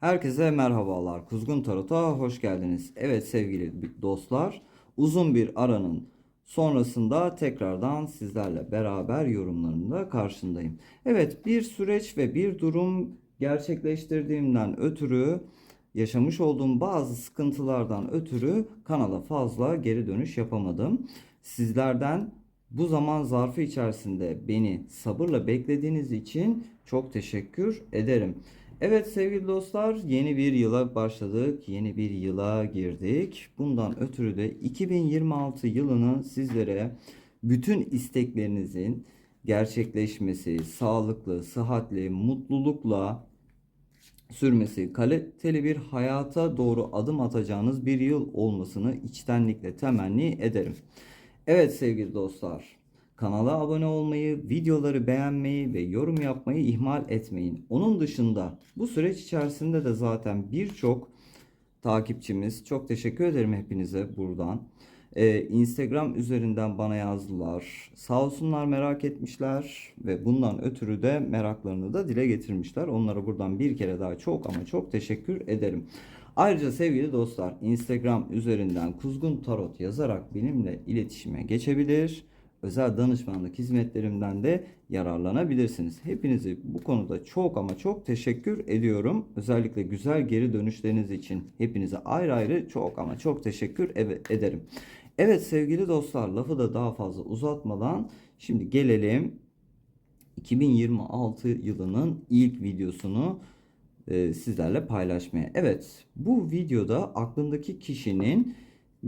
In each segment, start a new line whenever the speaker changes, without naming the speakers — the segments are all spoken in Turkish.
Herkese merhabalar. Kuzgun Tarot'a hoş geldiniz. Evet sevgili dostlar, uzun bir aranın sonrasında tekrardan sizlerle beraber yorumlarımda karşındayım. Evet, bir süreç ve bir durum gerçekleştirdiğimden ötürü yaşamış olduğum bazı sıkıntılardan ötürü kanala fazla geri dönüş yapamadım. Sizlerden bu zaman zarfı içerisinde beni sabırla beklediğiniz için çok teşekkür ederim. Evet sevgili dostlar yeni bir yıla başladık. Yeni bir yıla girdik. Bundan ötürü de 2026 yılını sizlere bütün isteklerinizin gerçekleşmesi, sağlıklı, sıhhatli, mutlulukla sürmesi, kaliteli bir hayata doğru adım atacağınız bir yıl olmasını içtenlikle temenni ederim. Evet sevgili dostlar, kanala abone olmayı, videoları beğenmeyi ve yorum yapmayı ihmal etmeyin. Onun dışında bu süreç içerisinde de zaten birçok takipçimiz, çok teşekkür ederim hepinize buradan. Ee, Instagram üzerinden bana yazdılar. Sağ olsunlar merak etmişler ve bundan ötürü de meraklarını da dile getirmişler. Onlara buradan bir kere daha çok ama çok teşekkür ederim. Ayrıca sevgili dostlar Instagram üzerinden Kuzgun Tarot yazarak benimle iletişime geçebilir. Özel danışmanlık hizmetlerimden de yararlanabilirsiniz. Hepinizi bu konuda çok ama çok teşekkür ediyorum. Özellikle güzel geri dönüşleriniz için hepinize ayrı ayrı çok ama çok teşekkür ederim. Evet sevgili dostlar lafı da daha fazla uzatmadan şimdi gelelim 2026 yılının ilk videosunu e, sizlerle paylaşmaya. Evet, bu videoda aklındaki kişinin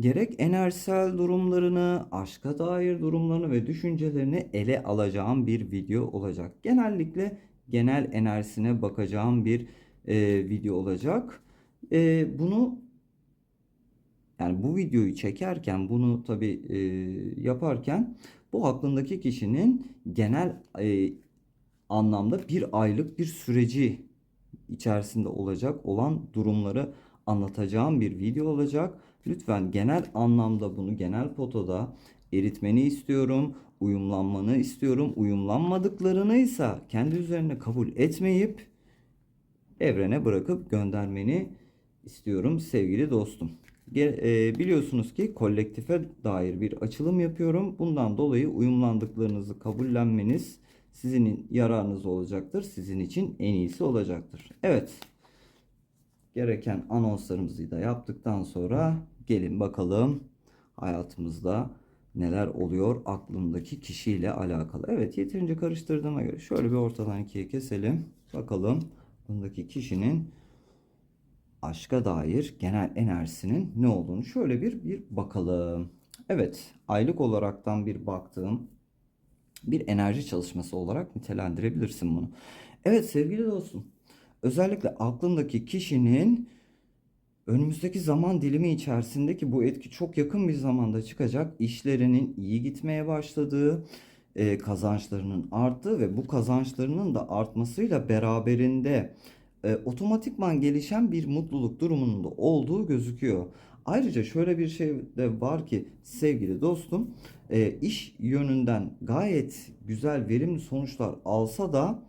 gerek enerjisel durumlarını, aşka dair durumlarını ve düşüncelerini ele alacağım bir video olacak. Genellikle genel enerjisine bakacağım bir e, video olacak. E, bunu yani bu videoyu çekerken bunu tabi yaparken bu aklındaki kişinin genel e, anlamda bir aylık bir süreci içerisinde olacak olan durumları anlatacağım bir video olacak. Lütfen genel anlamda bunu genel potoda eritmeni istiyorum, uyumlanmanı istiyorum. Uyumlanmadıklarını ise kendi üzerine kabul etmeyip evrene bırakıp göndermeni istiyorum sevgili dostum. E, biliyorsunuz ki kolektife dair bir açılım yapıyorum. Bundan dolayı uyumlandıklarınızı kabullenmeniz sizin yararınız olacaktır. Sizin için en iyisi olacaktır. Evet. Gereken anonslarımızı da yaptıktan sonra gelin bakalım hayatımızda neler oluyor aklımdaki kişiyle alakalı. Evet yeterince karıştırdığıma göre şöyle bir ortadan ikiye keselim. Bakalım bundaki kişinin aşka dair genel enerjisinin ne olduğunu şöyle bir bir bakalım. Evet, aylık olaraktan bir baktığım bir enerji çalışması olarak nitelendirebilirsin bunu. Evet sevgili dostum, özellikle aklındaki kişinin önümüzdeki zaman dilimi içerisindeki bu etki çok yakın bir zamanda çıkacak. İşlerinin iyi gitmeye başladığı, e, kazançlarının arttığı ve bu kazançlarının da artmasıyla beraberinde e, otomatikman gelişen bir mutluluk durumunun da olduğu gözüküyor. Ayrıca şöyle bir şey de var ki sevgili dostum e, iş yönünden gayet güzel verimli sonuçlar alsa da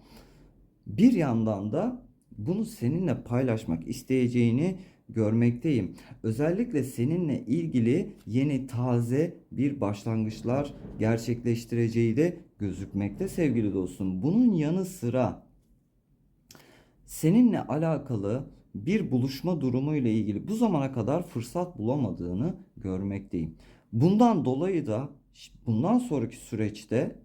bir yandan da bunu seninle paylaşmak isteyeceğini görmekteyim. Özellikle seninle ilgili yeni taze bir başlangıçlar gerçekleştireceği de gözükmekte sevgili dostum. Bunun yanı sıra seninle alakalı bir buluşma durumu ile ilgili bu zamana kadar fırsat bulamadığını görmekteyim. Bundan dolayı da bundan sonraki süreçte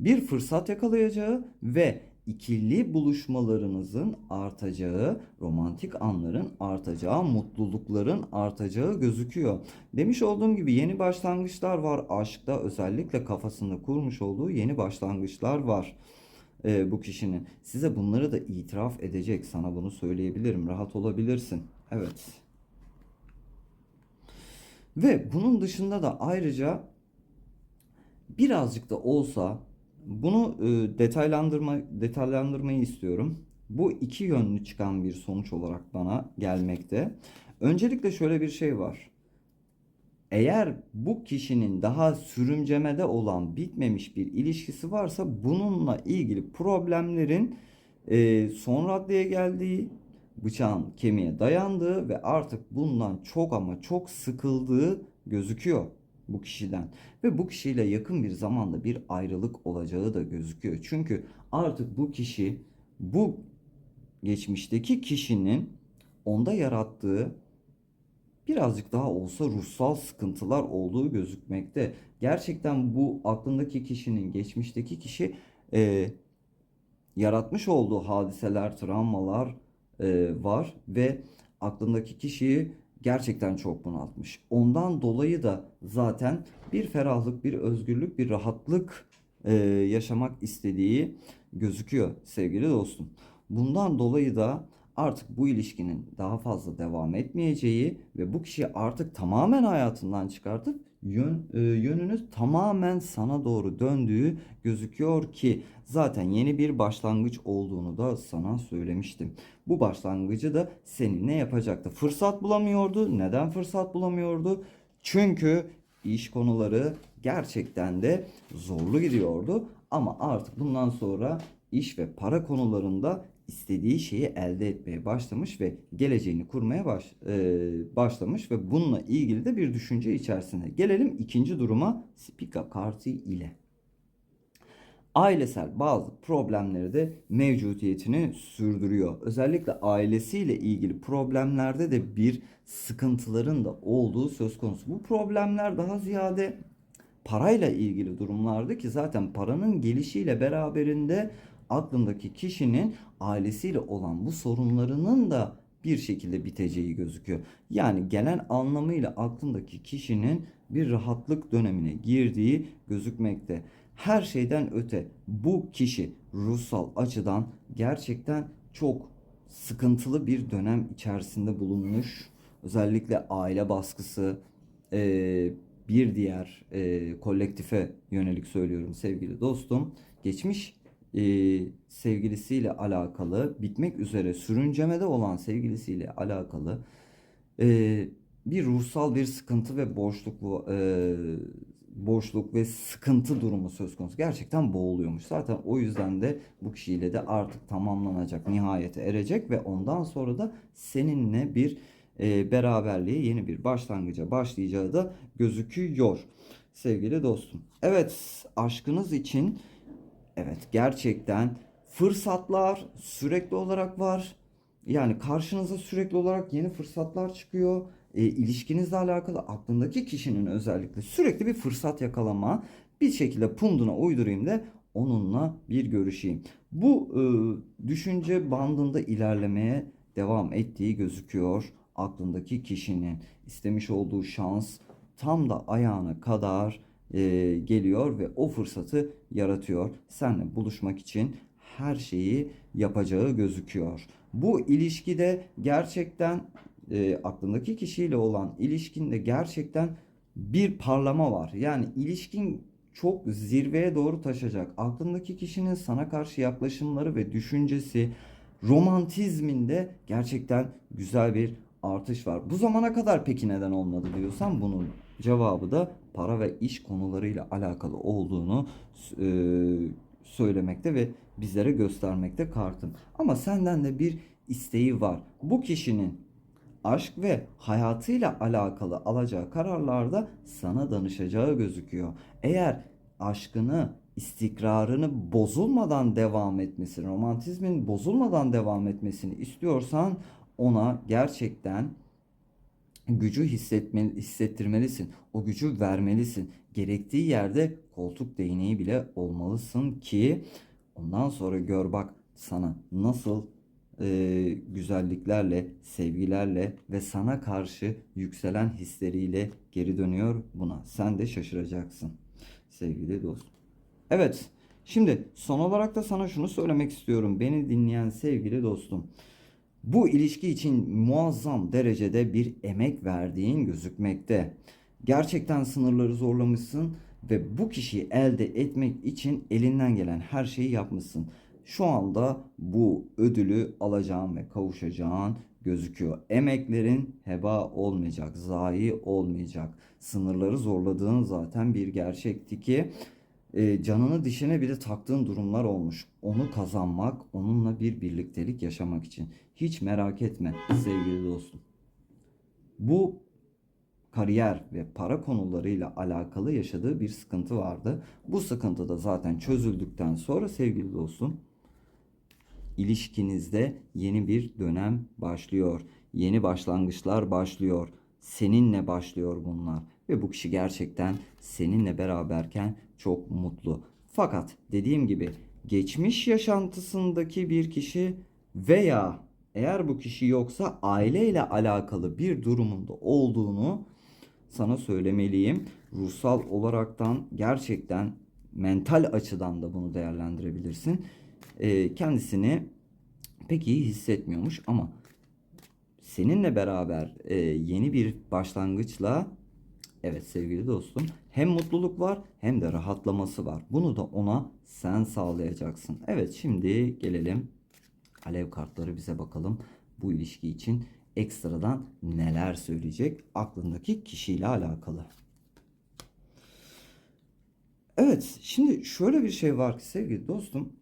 bir fırsat yakalayacağı ve ikili buluşmalarınızın artacağı, romantik anların artacağı, mutlulukların artacağı gözüküyor. Demiş olduğum gibi yeni başlangıçlar var. Aşkta özellikle kafasında kurmuş olduğu yeni başlangıçlar var e, bu kişinin. Size bunları da itiraf edecek. Sana bunu söyleyebilirim. Rahat olabilirsin. Evet. Ve bunun dışında da ayrıca birazcık da olsa bunu e, detaylandırma detaylandırmayı istiyorum. Bu iki yönlü çıkan bir sonuç olarak bana gelmekte. Öncelikle şöyle bir şey var. Eğer bu kişinin daha sürümcemede olan bitmemiş bir ilişkisi varsa bununla ilgili problemlerin e, son raddeye geldiği bıçağın kemiğe dayandığı ve artık bundan çok ama çok sıkıldığı gözüküyor bu kişiden. Ve bu kişiyle yakın bir zamanda bir ayrılık olacağı da gözüküyor. Çünkü artık bu kişi bu geçmişteki kişinin onda yarattığı birazcık daha olsa ruhsal sıkıntılar olduğu gözükmekte. Gerçekten bu aklındaki kişinin geçmişteki kişi e, yaratmış olduğu hadiseler, travmalar e, var ve aklındaki kişiyi gerçekten çok bunaltmış. Ondan dolayı da zaten bir ferahlık, bir özgürlük, bir rahatlık e, yaşamak istediği gözüküyor sevgili dostum. Bundan dolayı da artık bu ilişkinin daha fazla devam etmeyeceği ve bu kişiyi artık tamamen hayatından çıkartıp yön, e, yönünü tamamen sana doğru döndüğü gözüküyor ki zaten yeni bir başlangıç olduğunu da sana söylemiştim. Bu başlangıcı da seninle yapacaktı. Fırsat bulamıyordu. Neden fırsat bulamıyordu? Çünkü iş konuları gerçekten de zorlu gidiyordu. Ama artık bundan sonra iş ve para konularında istediği şeyi elde etmeye başlamış ve geleceğini kurmaya baş, e, başlamış ve bununla ilgili de bir düşünce içerisinde. Gelelim ikinci duruma Spica kartı ile. Ailesel bazı problemleri de mevcudiyetini sürdürüyor. Özellikle ailesiyle ilgili problemlerde de bir sıkıntıların da olduğu söz konusu. Bu problemler daha ziyade parayla ilgili durumlardı ki zaten paranın gelişiyle beraberinde aklındaki kişinin ailesiyle olan bu sorunlarının da bir şekilde biteceği gözüküyor. Yani gelen anlamıyla aklındaki kişinin bir rahatlık dönemine girdiği gözükmekte. Her şeyden öte bu kişi ruhsal açıdan gerçekten çok sıkıntılı bir dönem içerisinde bulunmuş. Özellikle aile baskısı, e, bir diğer e, kolektife yönelik söylüyorum sevgili dostum. Geçmiş e, sevgilisiyle alakalı, bitmek üzere sürüncemede olan sevgilisiyle alakalı e, bir ruhsal bir sıkıntı ve boşluk e, boşluk ve sıkıntı durumu söz konusu. Gerçekten boğuluyormuş. Zaten o yüzden de bu kişiyle de artık tamamlanacak, nihayete erecek ve ondan sonra da seninle bir e, beraberliğe, yeni bir başlangıca başlayacağı da gözüküyor sevgili dostum. Evet, aşkınız için evet gerçekten fırsatlar sürekli olarak var. Yani karşınıza sürekli olarak yeni fırsatlar çıkıyor. E, ilişkinizle alakalı aklındaki kişinin özellikle sürekli bir fırsat yakalama, bir şekilde punduna uydurayım da onunla bir görüşeyim. Bu e, düşünce bandında ilerlemeye devam ettiği gözüküyor aklındaki kişinin istemiş olduğu şans tam da ayağına kadar e, geliyor ve o fırsatı yaratıyor. Seninle buluşmak için her şeyi yapacağı gözüküyor. Bu ilişkide gerçekten e, aklındaki kişiyle olan ilişkinde gerçekten bir parlama var. Yani ilişkin çok zirveye doğru taşacak. Aklındaki kişinin sana karşı yaklaşımları ve düşüncesi romantizminde gerçekten güzel bir artış var. Bu zamana kadar peki neden olmadı diyorsan bunun cevabı da para ve iş konularıyla alakalı olduğunu e, söylemekte ve bizlere göstermekte kartın. Ama senden de bir isteği var. Bu kişinin aşk ve hayatıyla alakalı alacağı kararlarda sana danışacağı gözüküyor. Eğer aşkını, istikrarını bozulmadan devam etmesini, romantizmin bozulmadan devam etmesini istiyorsan ona gerçekten gücü hissetme, hissettirmelisin. O gücü vermelisin. Gerektiği yerde koltuk değneği bile olmalısın ki ondan sonra gör bak sana nasıl e, güzelliklerle, sevgilerle ve sana karşı yükselen hisleriyle geri dönüyor buna. Sen de şaşıracaksın sevgili dost. Evet, şimdi son olarak da sana şunu söylemek istiyorum. Beni dinleyen sevgili dostum. Bu ilişki için muazzam derecede bir emek verdiğin gözükmekte. Gerçekten sınırları zorlamışsın ve bu kişiyi elde etmek için elinden gelen her şeyi yapmışsın. Şu anda bu ödülü alacağın ve kavuşacağın gözüküyor. Emeklerin heba olmayacak, zayi olmayacak. Sınırları zorladığın zaten bir gerçekti ki e, canını dişine bir de taktığın durumlar olmuş. Onu kazanmak, onunla bir birliktelik yaşamak için. Hiç merak etme sevgili dostum. Bu kariyer ve para konularıyla alakalı yaşadığı bir sıkıntı vardı. Bu sıkıntı da zaten çözüldükten sonra sevgili dostum ilişkinizde yeni bir dönem başlıyor. Yeni başlangıçlar başlıyor. Seninle başlıyor bunlar ve bu kişi gerçekten seninle beraberken çok mutlu. Fakat dediğim gibi geçmiş yaşantısındaki bir kişi veya eğer bu kişi yoksa aileyle alakalı bir durumunda olduğunu sana söylemeliyim. Ruhsal olaraktan gerçekten mental açıdan da bunu değerlendirebilirsin. Ee, kendisini pek iyi hissetmiyormuş ama seninle beraber e, yeni bir başlangıçla evet sevgili dostum hem mutluluk var hem de rahatlaması var. Bunu da ona sen sağlayacaksın. Evet şimdi gelelim alev kartları bize bakalım bu ilişki için ekstradan neler söyleyecek aklındaki kişiyle alakalı. Evet, şimdi şöyle bir şey var ki sevgili dostum.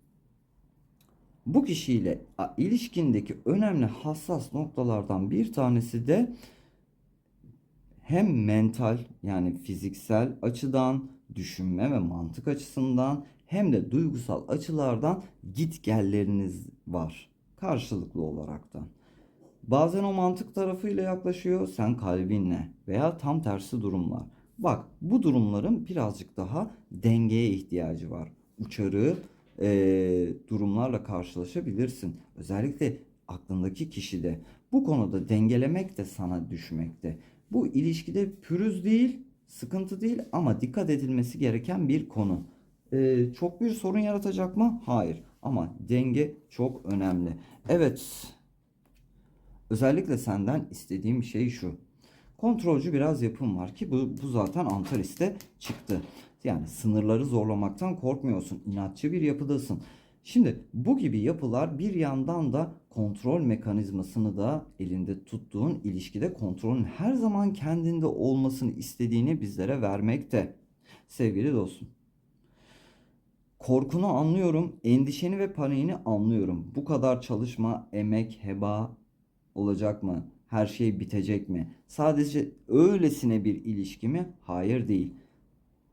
Bu kişiyle ilişkindeki önemli hassas noktalardan bir tanesi de hem mental yani fiziksel açıdan, düşünme ve mantık açısından hem de duygusal açılardan git gelleriniz var karşılıklı olaraktan. Bazen o mantık tarafıyla yaklaşıyor, sen kalbinle veya tam tersi durumlar. Bak bu durumların birazcık daha dengeye ihtiyacı var. Uçarı e, durumlarla karşılaşabilirsin. Özellikle aklındaki kişide. Bu konuda dengelemek de sana düşmekte. Bu ilişkide pürüz değil, sıkıntı değil ama dikkat edilmesi gereken bir konu. E, çok bir sorun yaratacak mı? Hayır. Ama denge çok önemli. Evet. Özellikle senden istediğim şey şu. Kontrolcü biraz yapım var ki bu, bu zaten Antares'te çıktı. Yani sınırları zorlamaktan korkmuyorsun. İnatçı bir yapıdasın. Şimdi bu gibi yapılar bir yandan da kontrol mekanizmasını da elinde tuttuğun ilişkide kontrolün her zaman kendinde olmasını istediğini bizlere vermekte. Sevgili dostum. Korkunu anlıyorum, endişeni ve paniğini anlıyorum. Bu kadar çalışma, emek, heba olacak mı? Her şey bitecek mi? Sadece öylesine bir ilişki mi? Hayır değil.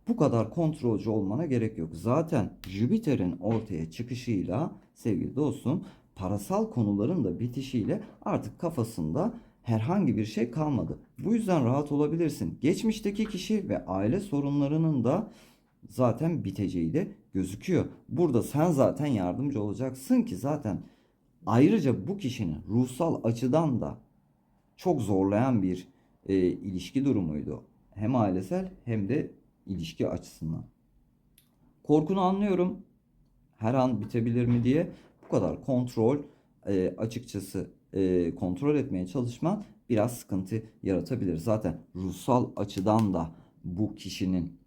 Bu kadar kontrolcü olmana gerek yok. Zaten Jüpiter'in ortaya çıkışıyla sevgili dostum parasal konuların da bitişiyle artık kafasında herhangi bir şey kalmadı. Bu yüzden rahat olabilirsin. Geçmişteki kişi ve aile sorunlarının da zaten biteceği de gözüküyor. Burada sen zaten yardımcı olacaksın ki zaten ayrıca bu kişinin ruhsal açıdan da çok zorlayan bir e, ilişki durumuydu. Hem ailesel hem de ilişki açısından. Korkunu anlıyorum. Her an bitebilir mi diye bu kadar kontrol e, açıkçası e, kontrol etmeye çalışman biraz sıkıntı yaratabilir. Zaten ruhsal açıdan da bu kişinin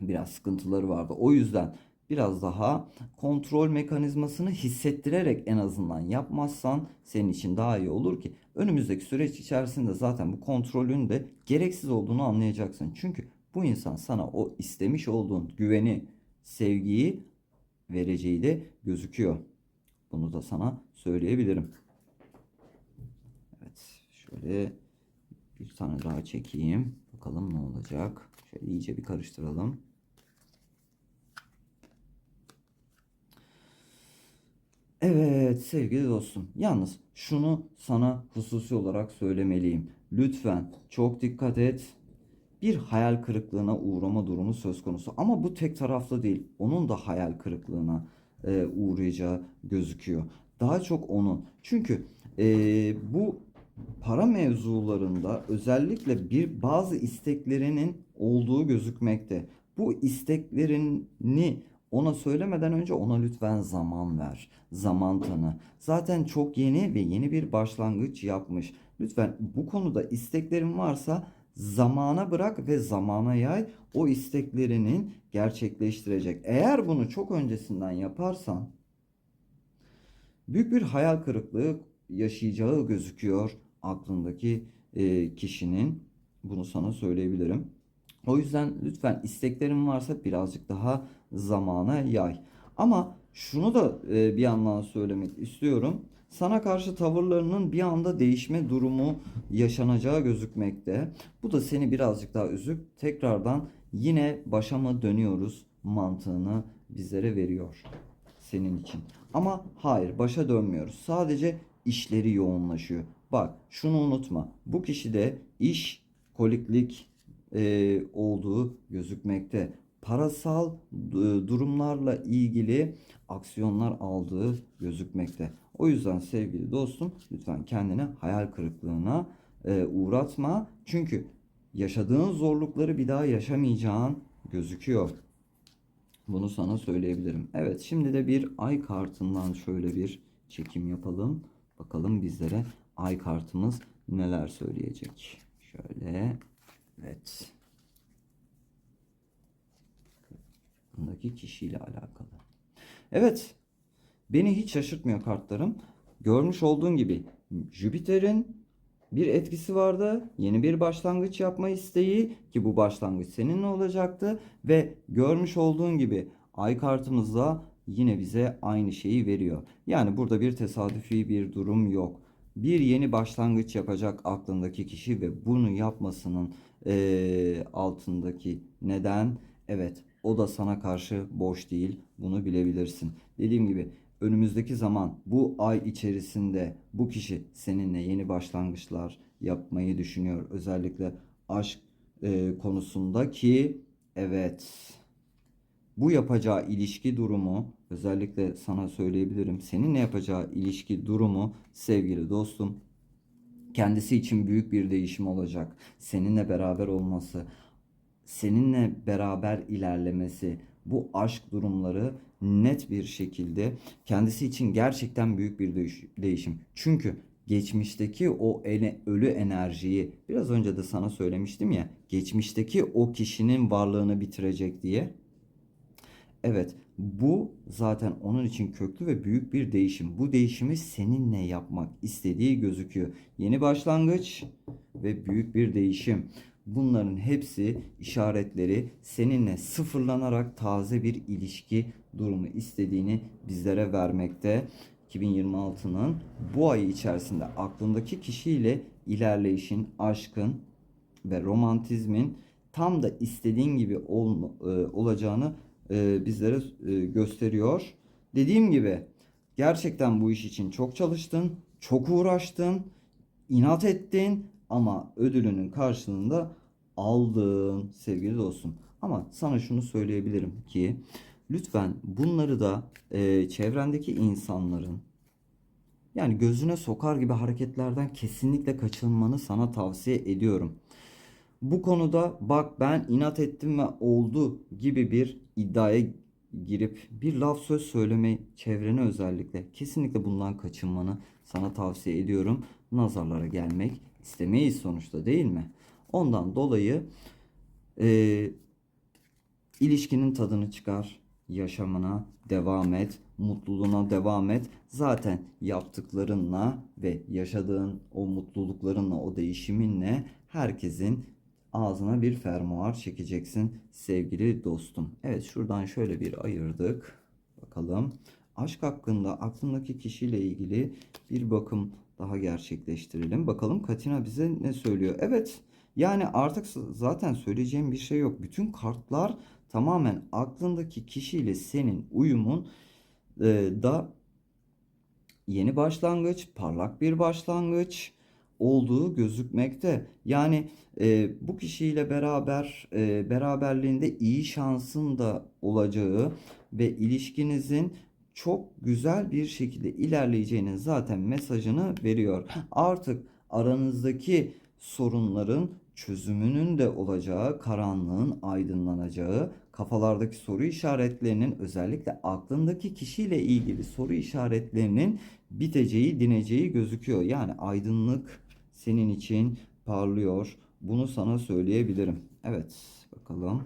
biraz sıkıntıları vardı. O yüzden biraz daha kontrol mekanizmasını hissettirerek en azından yapmazsan senin için daha iyi olur ki önümüzdeki süreç içerisinde zaten bu kontrolün de gereksiz olduğunu anlayacaksın. Çünkü bu insan sana o istemiş olduğun güveni, sevgiyi vereceği de gözüküyor. Bunu da sana söyleyebilirim. Evet, şöyle bir tane daha çekeyim. Bakalım ne olacak. Şöyle iyice bir karıştıralım. Evet sevgili dostum. Yalnız şunu sana hususi olarak söylemeliyim. Lütfen çok dikkat et. Bir hayal kırıklığına uğrama durumu söz konusu. Ama bu tek taraflı değil. Onun da hayal kırıklığına e, uğrayacağı gözüküyor. Daha çok onun. Çünkü e, bu para mevzularında özellikle bir bazı isteklerinin olduğu gözükmekte. Bu isteklerini ona söylemeden önce ona lütfen zaman ver. Zaman tanı. Zaten çok yeni ve yeni bir başlangıç yapmış. Lütfen bu konuda isteklerin varsa zamana bırak ve zamana yay o isteklerinin gerçekleştirecek. Eğer bunu çok öncesinden yaparsan büyük bir hayal kırıklığı yaşayacağı gözüküyor aklındaki e, kişinin. Bunu sana söyleyebilirim. O yüzden lütfen isteklerin varsa birazcık daha zamana yay. Ama şunu da e, bir yandan söylemek istiyorum. Sana karşı tavırlarının bir anda değişme durumu yaşanacağı gözükmekte. Bu da seni birazcık daha üzüp tekrardan yine başa mı dönüyoruz mantığını bizlere veriyor senin için. Ama hayır başa dönmüyoruz. Sadece işleri yoğunlaşıyor. Bak şunu unutma. Bu kişide iş koliklik e, olduğu gözükmekte. Parasal e, durumlarla ilgili aksiyonlar aldığı gözükmekte. O yüzden sevgili dostum lütfen kendini hayal kırıklığına e, uğratma. Çünkü yaşadığın zorlukları bir daha yaşamayacağın gözüküyor. Bunu sana söyleyebilirim. Evet, şimdi de bir ay kartından şöyle bir çekim yapalım. Bakalım bizlere ay kartımız neler söyleyecek. Şöyle. Evet. Bundaki kişiyle alakalı. Evet. Beni hiç şaşırtmıyor kartlarım. Görmüş olduğun gibi Jüpiter'in bir etkisi vardı. Yeni bir başlangıç yapma isteği ki bu başlangıç seninle olacaktı ve görmüş olduğun gibi ay kartımızda yine bize aynı şeyi veriyor. Yani burada bir tesadüfi bir durum yok. Bir yeni başlangıç yapacak aklındaki kişi ve bunu yapmasının eee, altındaki neden evet o da sana karşı boş değil. Bunu bilebilirsin. Dediğim gibi önümüzdeki zaman bu ay içerisinde bu kişi seninle yeni başlangıçlar yapmayı düşünüyor. Özellikle aşk e, konusunda ki evet bu yapacağı ilişki durumu özellikle sana söyleyebilirim. Seninle yapacağı ilişki durumu sevgili dostum kendisi için büyük bir değişim olacak. Seninle beraber olması, seninle beraber ilerlemesi, bu aşk durumları net bir şekilde kendisi için gerçekten büyük bir değiş- değişim. Çünkü geçmişteki o ene- ölü enerjiyi biraz önce de sana söylemiştim ya, geçmişteki o kişinin varlığını bitirecek diye. Evet, bu zaten onun için köklü ve büyük bir değişim. Bu değişimi seninle yapmak istediği gözüküyor. Yeni başlangıç ve büyük bir değişim. Bunların hepsi işaretleri seninle sıfırlanarak taze bir ilişki durumu istediğini bizlere vermekte. 2026'nın bu ayı içerisinde aklındaki kişiyle ilerleyişin, aşkın ve romantizmin tam da istediğin gibi ol, e, olacağını e, bizlere e, gösteriyor. Dediğim gibi gerçekten bu iş için çok çalıştın, çok uğraştın, inat ettin ama ödülünün karşılığında aldın sevgili dostum. Ama sana şunu söyleyebilirim ki lütfen bunları da e, çevrendeki insanların yani gözüne sokar gibi hareketlerden kesinlikle kaçınmanı sana tavsiye ediyorum. Bu konuda bak ben inat ettim ve oldu gibi bir iddiaya girip bir laf söz söyleme çevrene özellikle kesinlikle bundan kaçınmanı sana tavsiye ediyorum. Nazarlara gelmek istemeyiz sonuçta değil mi? Ondan dolayı e, ilişkinin tadını çıkar, yaşamına devam et, mutluluğuna devam et. Zaten yaptıklarınla ve yaşadığın o mutluluklarınla, o değişiminle herkesin ağzına bir fermuar çekeceksin sevgili dostum. Evet şuradan şöyle bir ayırdık. Bakalım. Aşk hakkında aklındaki kişiyle ilgili bir bakım daha gerçekleştirelim. Bakalım Katina bize ne söylüyor? Evet. Yani artık zaten söyleyeceğim bir şey yok. Bütün kartlar tamamen aklındaki kişiyle senin uyumun e, da yeni başlangıç, parlak bir başlangıç olduğu gözükmekte. Yani e, bu kişiyle beraber e, beraberliğinde iyi şansın da olacağı ve ilişkinizin çok güzel bir şekilde ilerleyeceğinin zaten mesajını veriyor. Artık aranızdaki sorunların çözümünün de olacağı, karanlığın aydınlanacağı, kafalardaki soru işaretlerinin özellikle aklındaki kişiyle ilgili soru işaretlerinin biteceği, dineceği gözüküyor. Yani aydınlık senin için parlıyor. Bunu sana söyleyebilirim. Evet, bakalım.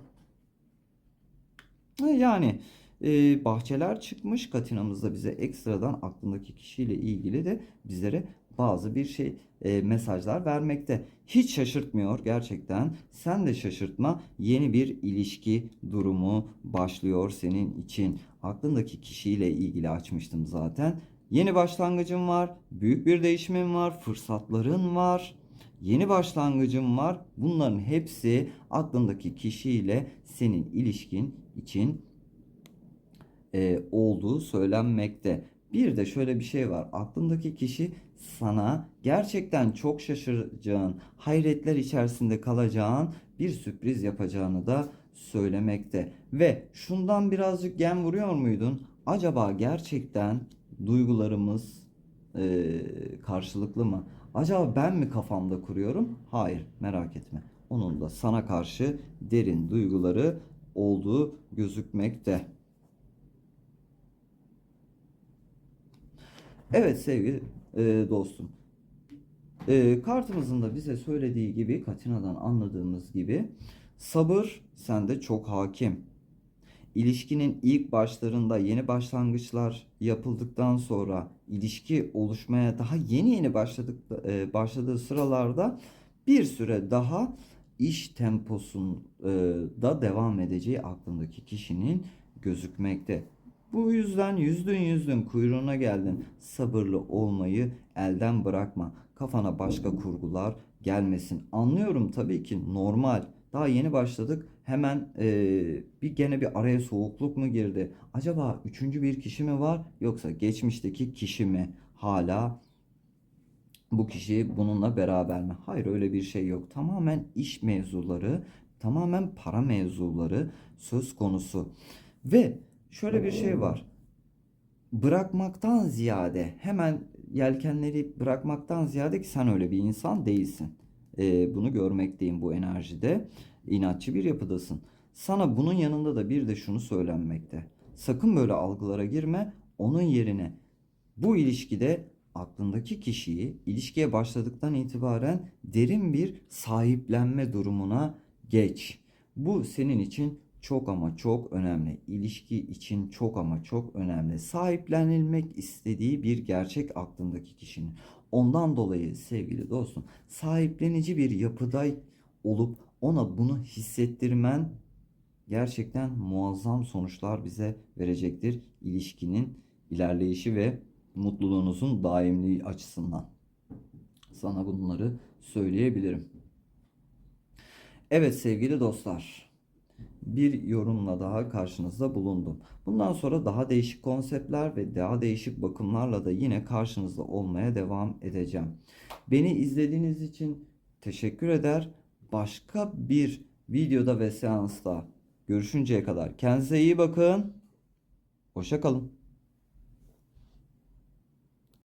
Yani e, bahçeler çıkmış. Katinamızda bize ekstradan aklındaki kişiyle ilgili de bizlere bazı bir şey e, mesajlar vermekte. Hiç şaşırtmıyor gerçekten. Sen de şaşırtma. Yeni bir ilişki durumu başlıyor senin için. Aklındaki kişiyle ilgili açmıştım zaten. Yeni başlangıcın var, büyük bir değişimin var, fırsatların var. Yeni başlangıcın var. Bunların hepsi aklındaki kişiyle senin ilişkin için e, olduğu söylenmekte. Bir de şöyle bir şey var. Aklındaki kişi sana gerçekten çok şaşıracağın, hayretler içerisinde kalacağın bir sürpriz yapacağını da söylemekte. Ve şundan birazcık gem vuruyor muydun? Acaba gerçekten duygularımız e, karşılıklı mı? Acaba ben mi kafamda kuruyorum? Hayır, merak etme. Onun da sana karşı derin duyguları olduğu gözükmekte. Evet sevgili e, dostum. E, kartımızın da bize söylediği gibi, Katina'dan anladığımız gibi sabır sende çok hakim. İlişkinin ilk başlarında yeni başlangıçlar yapıldıktan sonra ilişki oluşmaya daha yeni yeni başladık e, başladığı sıralarda bir süre daha iş temposunda devam edeceği aklındaki kişinin gözükmekte. Bu yüzden yüzdün yüzdün kuyruğuna geldin. Sabırlı olmayı elden bırakma. Kafana başka kurgular gelmesin. Anlıyorum tabii ki normal. Daha yeni başladık. Hemen eee, bir gene bir araya soğukluk mu girdi? Acaba üçüncü bir kişi mi var yoksa geçmişteki kişi mi hala bu kişi bununla beraber mi? Hayır öyle bir şey yok. Tamamen iş mevzuları, tamamen para mevzuları söz konusu. Ve şöyle bir şey var. Bırakmaktan ziyade hemen yelkenleri bırakmaktan ziyade ki sen öyle bir insan değilsin. Ee, bunu görmekteyim bu enerjide. İnatçı bir yapıdasın. Sana bunun yanında da bir de şunu söylenmekte. Sakın böyle algılara girme. Onun yerine bu ilişkide aklındaki kişiyi ilişkiye başladıktan itibaren derin bir sahiplenme durumuna geç. Bu senin için çok ama çok önemli. İlişki için çok ama çok önemli. Sahiplenilmek istediği bir gerçek aklındaki kişinin. Ondan dolayı sevgili dostum sahiplenici bir yapıda olup ona bunu hissettirmen gerçekten muazzam sonuçlar bize verecektir. İlişkinin ilerleyişi ve mutluluğunuzun daimliği açısından. Sana bunları söyleyebilirim. Evet sevgili dostlar, bir yorumla daha karşınızda bulundum. Bundan sonra daha değişik konseptler ve daha değişik bakımlarla da yine karşınızda olmaya devam edeceğim. Beni izlediğiniz için teşekkür eder. Başka bir videoda ve seansta görüşünceye kadar kendinize iyi bakın. Hoşça kalın.